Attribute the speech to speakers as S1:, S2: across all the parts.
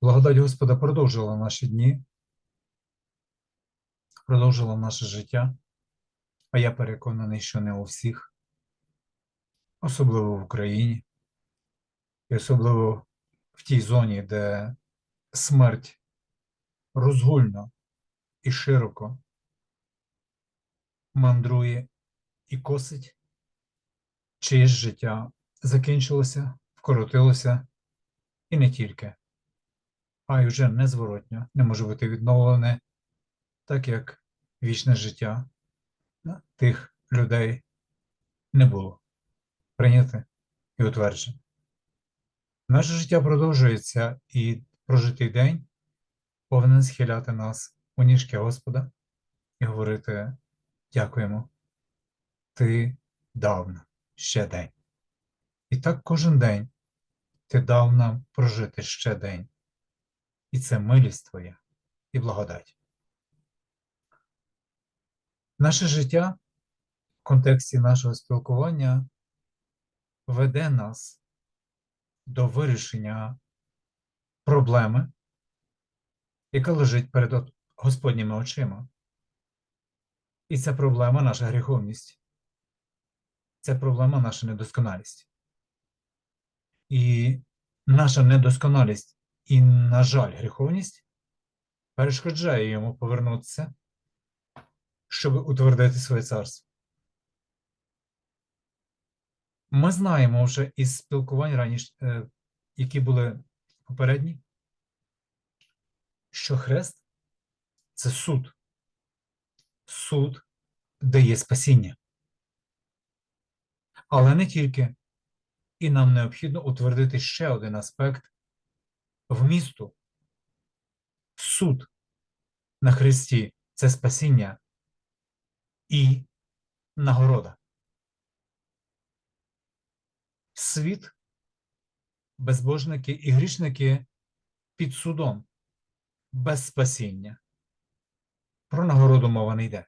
S1: Благодать Господа продовжила наші дні, продовжила наше життя, а я переконаний, що не у всіх, особливо в Україні, і особливо в тій зоні, де смерть розгульно і широко мандрує і косить, чиєсь життя закінчилося, вкоротилося, і не тільки а й вже незворотньо не може бути відновлене, так як вічне життя тих людей не було прийняте і утверджене. Наше життя продовжується, і прожитий день повинен схиляти нас у ніжки Господа і говорити: дякуємо, ти дав нам ще день. І так кожен день ти дав нам прожити ще день. І це милість Твоя і благодать. Наше життя в контексті нашого спілкування веде нас до вирішення проблеми, яка лежить перед Господніми очима. І ця проблема наша гріховність. Це проблема наша недосконалість. І наша недосконалість і, на жаль, гріховність перешкоджає йому повернутися, щоб утвердити своє царство. Ми знаємо вже із спілкувань раніше, які були попередні, що хрест це суд. Суд дає спасіння. Але не тільки. І нам необхідно утвердити ще один аспект вмісту. Суд на Христі це спасіння і нагорода. Світ, безбожники і грішники під судом, без спасіння. Про нагороду мова не йде.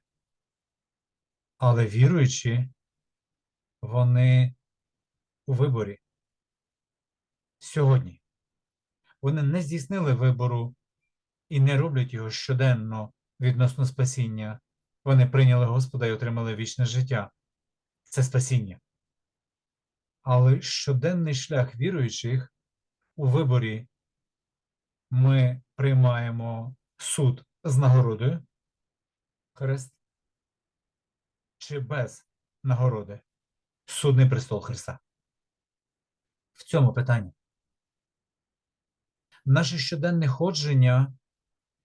S1: Але віруючі, вони у виборі сьогодні. Вони не здійснили вибору і не роблять його щоденно відносно спасіння. Вони прийняли Господа і отримали вічне життя. Це спасіння. Але щоденний шлях віруючих у виборі ми приймаємо суд з нагородою Хрест чи без нагороди судний престол Христа. В цьому питанні. Наше щоденне ходження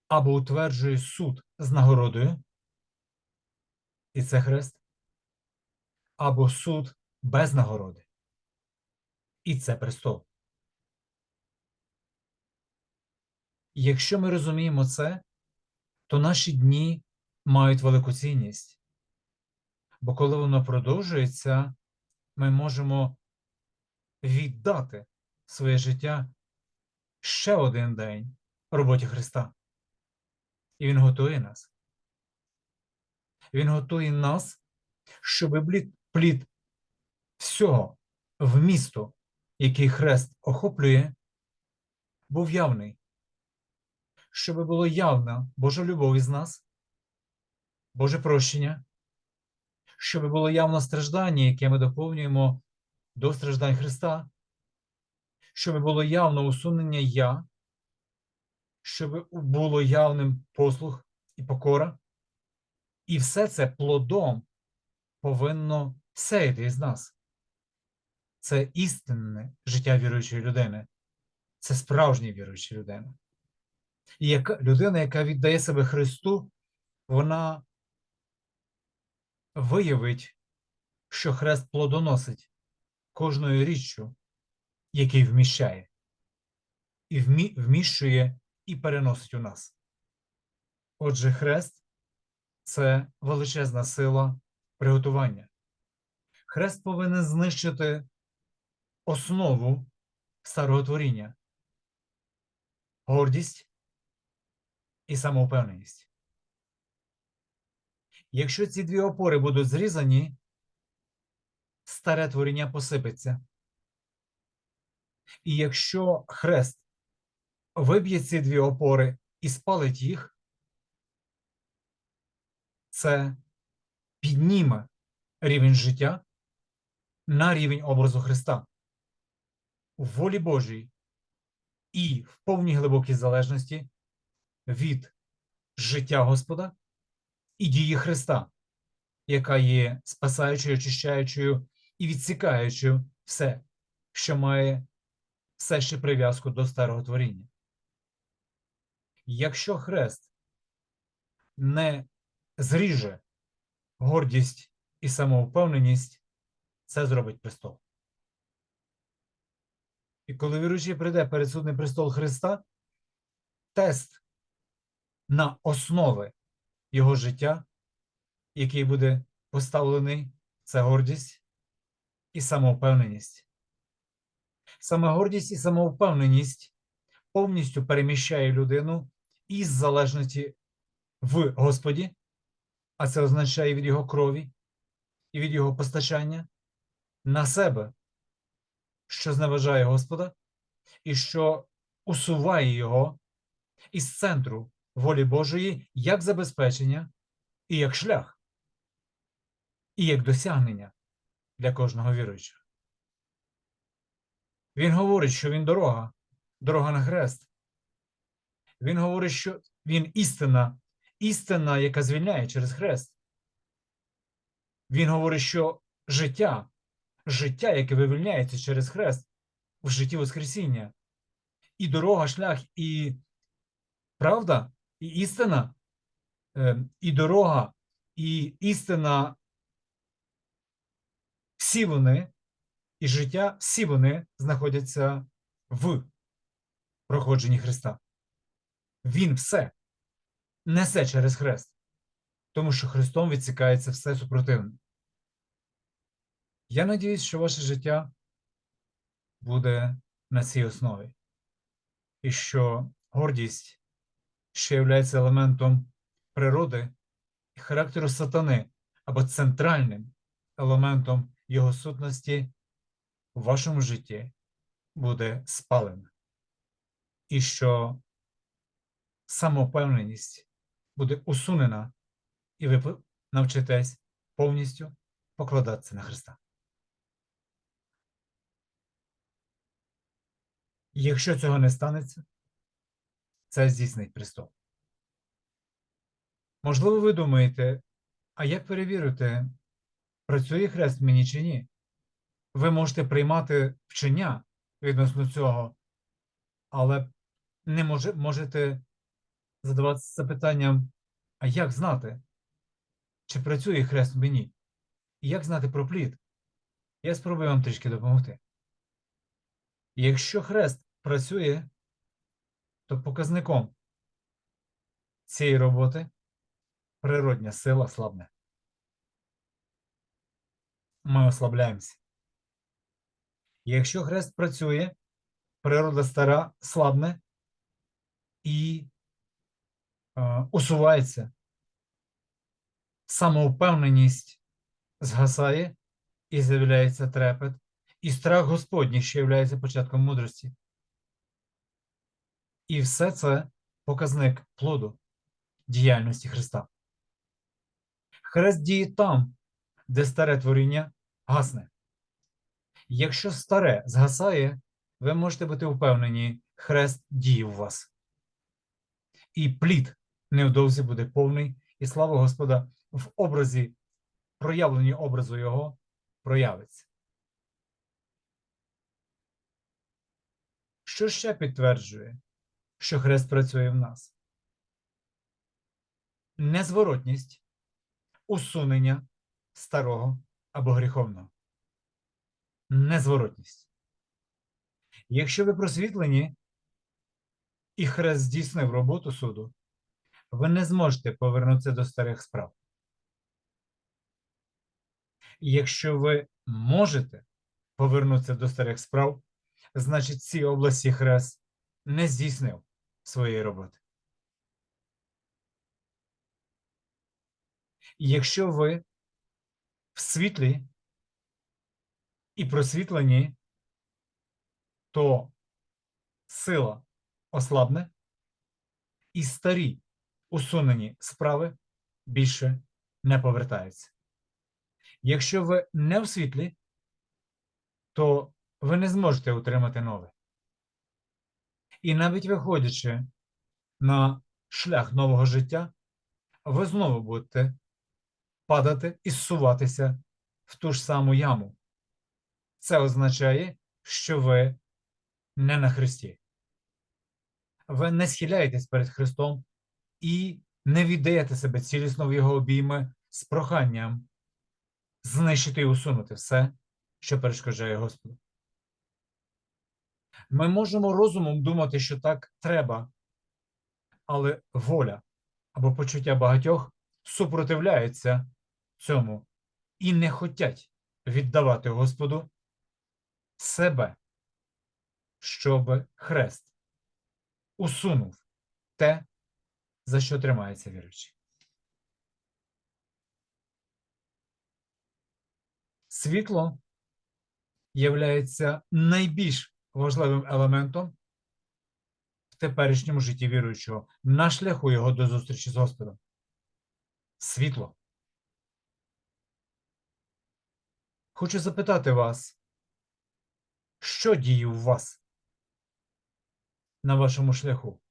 S1: або утверджує суд з нагородою, і це хрест, або суд без нагороди, і це престол. Якщо ми розуміємо це, то наші дні мають велику цінність. Бо коли воно продовжується, ми можемо віддати своє життя ще один день роботі Христа. І Він готує нас. Він готує нас, щоб плід, всього вмісту, який хрест охоплює, був явний, щоб було явна Божа любов із нас, Боже прощення, щоб було явно страждання, яке ми доповнюємо до страждань Христа, щоб було явно усунення я, щоб було явним послух і покора. І все це плодом повинно сеяти із нас. Це істинне життя віруючої людини, це справжня віруюча людина. І яка людина, яка віддає себе Христу, вона виявить, що хрест плодоносить кожною річчю, який вміщає, і вмі, вміщує і переносить у нас. Отже, хрест це величезна сила приготування. Хрест повинен знищити основу старого творіння, гордість і самовпевненість. Якщо ці дві опори будуть зрізані, старе творіння посипеться. І якщо хрест виб'є ці дві опори і спалить їх, це підніме рівень життя на рівень образу Христа. У волі Божій і в повній глибокій залежності від життя Господа і дії Христа, яка є спасаючою, очищаючою і відсікаючою все, що має все ще прив'язку до старого творіння. Якщо хрест не зріже гордість і самовпевненість, це зробить престол. І коли віруючий прийде перед судний престол Христа, тест на основи його життя, який буде поставлений, це гордість і самовпевненість. Саме гордість і самовпевненість повністю переміщає людину із залежності в Господі, а це означає від його крові і від його постачання на себе, що зневажає Господа, і що усуває його із центру волі Божої як забезпечення і як шлях, і як досягнення для кожного віруючого. Він говорить, що він дорога, дорога на хрест. Він говорить, що він істина, істина, яка звільняє через хрест. Він говорить, що життя, життя, яке вивільняється через хрест в житті Воскресіння, і дорога, шлях, і правда, і істина, ем, і дорога, і істина, всі вони, і життя, всі вони знаходяться в проходженні Христа. Він все несе через хрест, тому що Христом відсікається все супротивне. Я надіюсь, що ваше життя буде на цій основі, і що гордість що є елементом природи і характеру сатани або центральним елементом його сутності в вашому житті буде спалена. І що самовпевненість буде усунена, і ви навчитесь повністю покладатися на Христа. Якщо цього не станеться, це здійснить престол. Можливо, ви думаєте, а як перевірити, працює хрест мені чи ні? Ви можете приймати вчення відносно цього, але не може, можете задаватися запитанням, а як знати, чи працює хрест мені? Як знати про плід? Я спробую вам трішки допомогти. Якщо хрест працює, то показником цієї роботи природня сила слабне. Ми ослабляємося. Якщо хрест працює, природа стара слабне і е, усувається, самовпевненість згасає і з'являється трепет, і страх Господній, що є початком мудрості. І все це показник плоду діяльності Христа. Хрест діє там, де старе творіння гасне. Якщо старе згасає, ви можете бути впевнені, хрест діє в вас. І плід невдовзі буде повний, і слава Господа в образі, проявленні образу Його проявиться. Що ще підтверджує, що хрест працює в нас. Незворотність усунення старого або гріховного. Незворотність. Якщо ви просвітлені і хрест здійснив роботу суду, ви не зможете повернутися до старих справ. Якщо ви можете повернутися до старих справ, значить ці області хрест не здійснив своєї роботи. Якщо ви в світлі і просвітлені, то сила ослабне, і старі усунені справи більше не повертаються. Якщо ви не в світлі, то ви не зможете отримати нове. І навіть виходячи на шлях нового життя, ви знову будете падати і зсуватися в ту ж саму яму. Це означає, що ви не на Христі. Ви не схиляєтесь перед Христом і не віддаєте себе цілісно в Його обійми з проханням знищити і усунути все, що перешкоджає Господу. Ми можемо розумом думати, що так треба, але воля або почуття багатьох супротивляються цьому і не хотять віддавати Господу себе, щоб хрест усунув те, за що тримається віруючий. Світло являється найбільш важливим елементом в теперішньому житті віруючого на шляху його до зустрічі з Господом. Світло. Хочу запитати вас, що діє у вас на вашому шляху?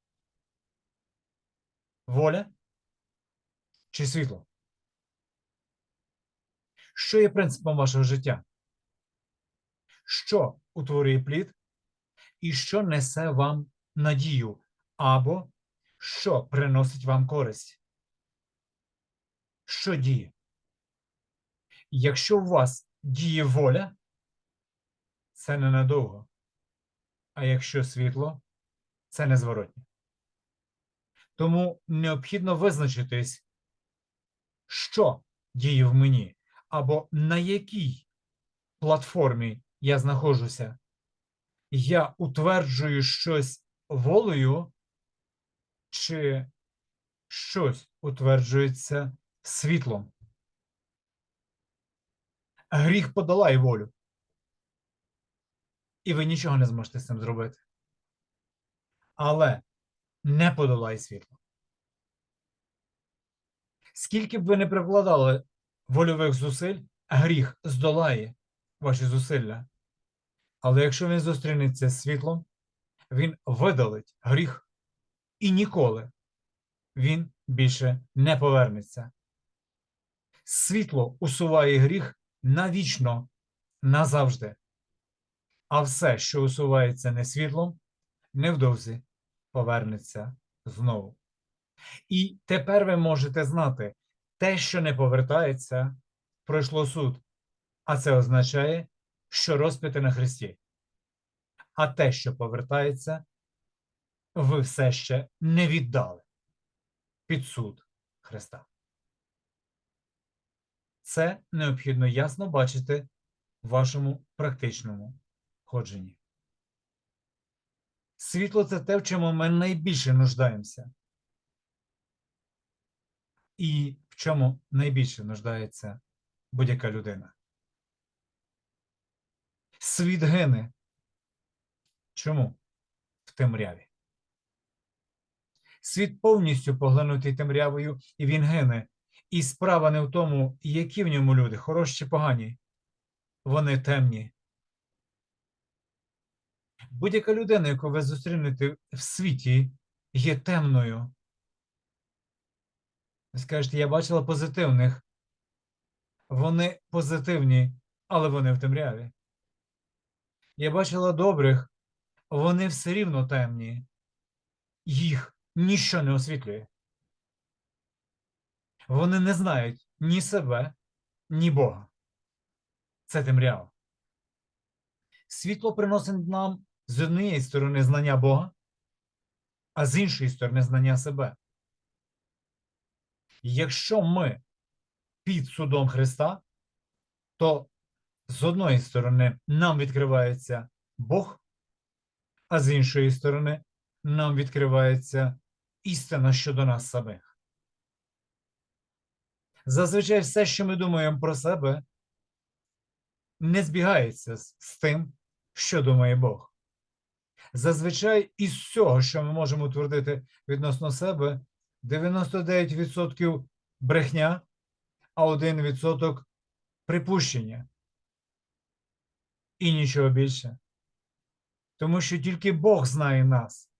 S1: Воля чи світло? Що є принципом вашого життя? Що утворює плід і що несе вам надію, або що приносить вам користь? Що діє? Якщо у вас діє воля, це ненадовго. А якщо світло, це незворотнє. Тому необхідно визначитись, що діє в мені, або на якій платформі я знаходжуся. Я утверджую щось волею, чи щось утверджується світлом. Гріх подолає волю. І ви нічого не зможете з цим зробити. Але не подолає світло. Скільки б ви не прикладали вольових зусиль, гріх здолає ваші зусилля. Але якщо він зустрінеться з світлом, він видалить гріх і ніколи він більше не повернеться. Світло усуває гріх навічно, назавжди. А все, що усувається не світлом, невдовзі повернеться знову. І тепер ви можете знати, те, що не повертається, пройшло суд, а це означає, що розп'яте на Христі. А те, що повертається, ви все ще не віддали під суд Христа. Це необхідно ясно бачити в вашому практичному ходженні. Світло це те, в чому ми найбільше нуждаємося. І в чому найбільше нуждається будь-яка людина. Світ гине. Чому? В темряві. Світ повністю поглинутий темрявою, і він гине. І справа не в тому, які в ньому люди, хороші чи погані. Вони темні. Будь-яка людина, яку ви зустрінете в світі, є темною. Ви скажете, я бачила позитивних. Вони позитивні, але вони в темряві. Я бачила добрих, вони все рівно темні. Їх ніщо не освітлює. Вони не знають ні себе, ні Бога. Це темрява. Світло приносить нам з однієї сторони знання Бога, а з іншої сторони знання себе. Якщо ми під судом Христа, то з одної сторони нам відкривається Бог, а з іншої сторони нам відкривається істина щодо нас самих. Зазвичай все, що ми думаємо про себе, не збігається з, тим, що думає Бог. Зазвичай із всього, що ми можемо твердити відносно себе, 99% брехня, а 1% припущення. І нічого більше. Тому що тільки Бог знає нас.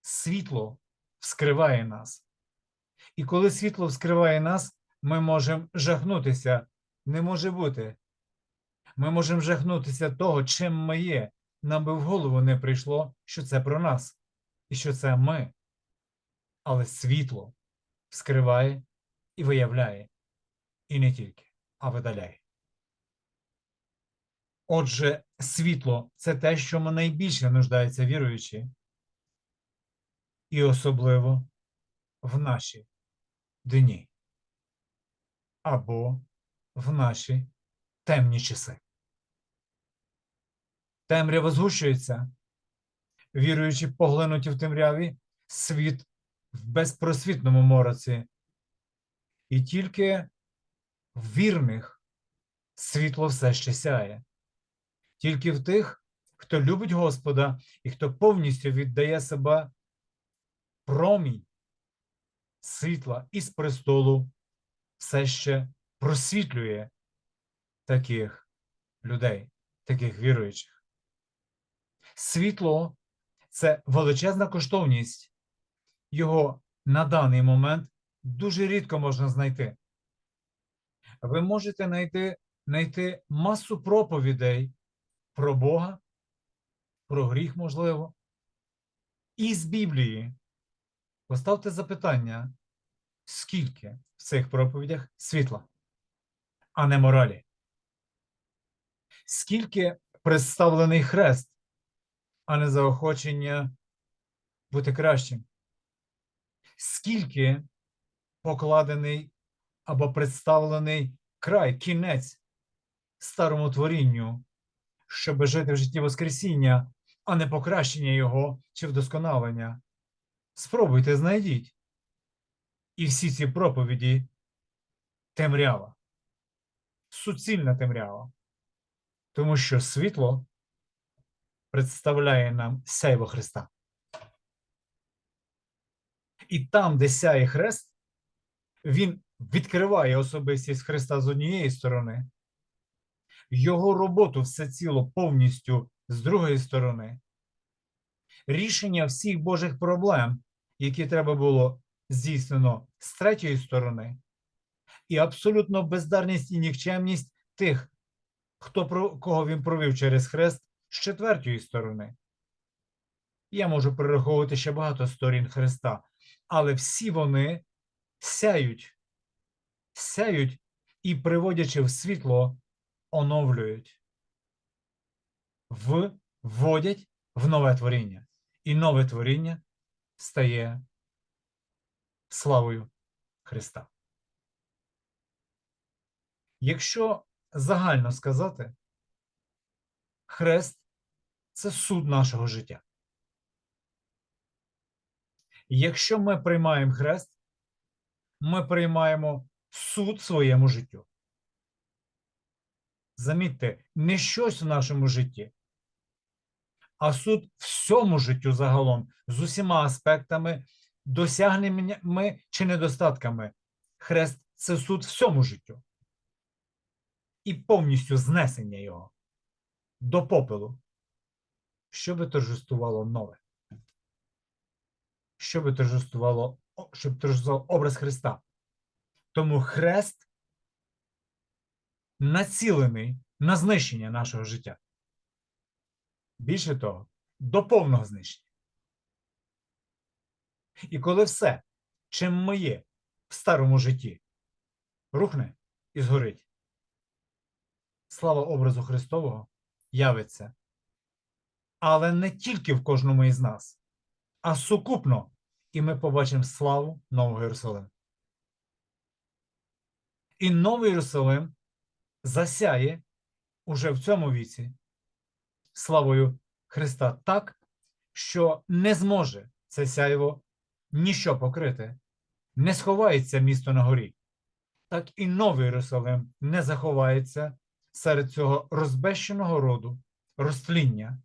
S1: Світло вскриває нас. І коли світло вскриває нас, ми можемо жахнутися. Не може бути. Ми можемо жахнутися того, чим ми є. Нам би в голову не прийшло, що це про нас і що це ми. Але світло вскриває і виявляє. І не тільки, а видаляє. Отже, світло це те, що ми найбільше нуждаються віруючі, і особливо в наші дні або в наші темні часи. Темрява згущується, віруючи поглинуті в темряві, світ в безпросвітному мороці, і тільки в вірних світло все ще сяє. Тільки в тих, хто любить Господа і хто повністю віддає себе промінь світла із престолу, все ще просвітлює таких людей, таких віруючих. Світло це величезна коштовність. Його на даний момент дуже рідко можна знайти. Ви можете знайти, знайти масу проповідей про Бога, про гріх, можливо, із Біблії. Поставте запитання, скільки в цих проповідях світла, а не моралі? Скільки представлений хрест, а не заохочення бути кращим? Скільки покладений або представлений край, кінець старому творінню, щоб жити в житті Воскресіння, а не покращення його чи вдосконалення? Спробуйте, знайдіть. І всі ці проповіді темрява, суцільна темрява, тому що світло представляє нам сяйво Христа. І там, де сяє хрест, він відкриває особистість Христа з однієї сторони, його роботу все ціло повністю з другої сторони, рішення всіх Божих проблем, які треба було здійснено з третьої сторони, і абсолютно бездарність і нікчемність тих, хто кого він провів через хрест з четвертої сторони. Я можу перераховувати ще багато сторін Христа, але всі вони сяють, сяють і, приводячи в світло, оновлюють, вводять в нове творіння. І нове творіння стає славою Христа. Якщо загально сказати, хрест це суд нашого життя. Якщо ми приймаємо хрест, ми приймаємо суд своєму життю. Замітьте, не щось в нашому житті, а суд всьому життю загалом з усіма аспектами, досягненнями чи недостатками. Хрест це суд всьому життю. І повністю знесення його до попелу, щоб торжествувало нове. Щоб торжествувало, щоб торжествував образ Христа. Тому хрест націлений на знищення нашого життя. Більше того, до повного знищення. І коли все, чим ми є в старому житті, рухне і згорить, слава образу Христового явиться. Але не тільки в кожному із нас, а сукупно, і ми побачимо славу Нового Єрусалиму. І Новий Єрусалим засяє уже в цьому віці славою Христа так, що не зможе це сяйво ніщо покрити, не сховається місто на горі. Так і Новий Єрусалим не заховається серед цього розбещеного роду розтління,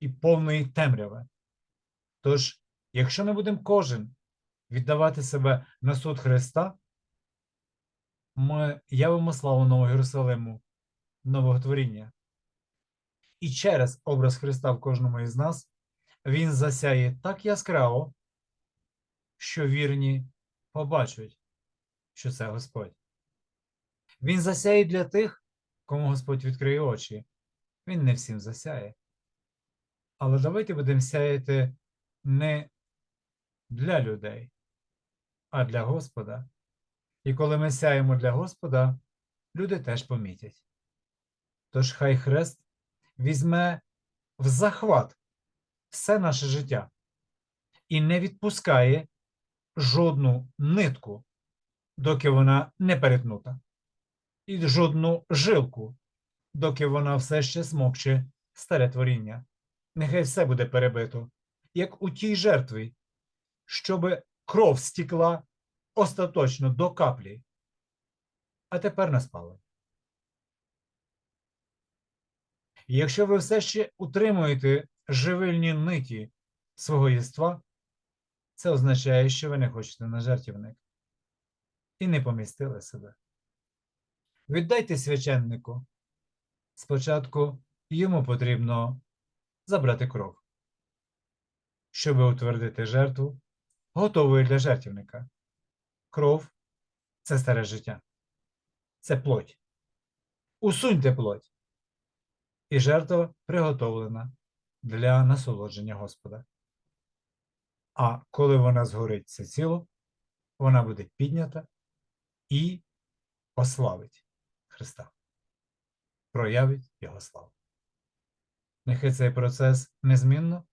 S1: і повної темряви. Тож, якщо ми будемо кожен віддавати себе на суд Христа, ми явимо славу Нового Єрусалиму, нового творіння. І через образ Христа в кожному із нас він засяє так яскраво, що вірні побачать, що це Господь. Він засяє для тих, кому Господь відкриє очі. Він не всім засяє. Але давайте будемо сяяти не для людей, а для Господа. І коли ми сяємо для Господа, люди теж помітять. Тож хай хрест візьме в захват все наше життя і не відпускає жодну нитку, доки вона не перетнута, і жодну жилку, доки вона все ще смокче старе творіння. Нехай все буде перебито, як у тій жертві, щоб кров стікла остаточно до каплі. А тепер не спали. Якщо ви все ще утримуєте живильні ниті свого єства, це означає, що ви не хочете на жертівник і не помістили себе. Віддайте священнику. Спочатку йому потрібно забрати кров, щоб утвердити жертву, готовою для жертівника. Кров це старе життя, це плоть. Усуньте плоть. І жертва приготовлена для насолодження Господа. А коли вона згорить все ціло, вона буде піднята і ославить Христа, проявить Його славу. Нехай цей процес незмінно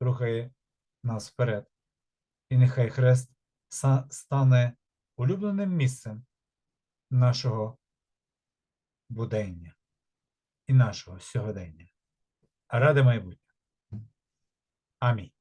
S1: рухає нас вперед, і нехай Хрест стане улюбленим місцем нашого будення і нашого сьогодення. Ради майбутнього. Амінь.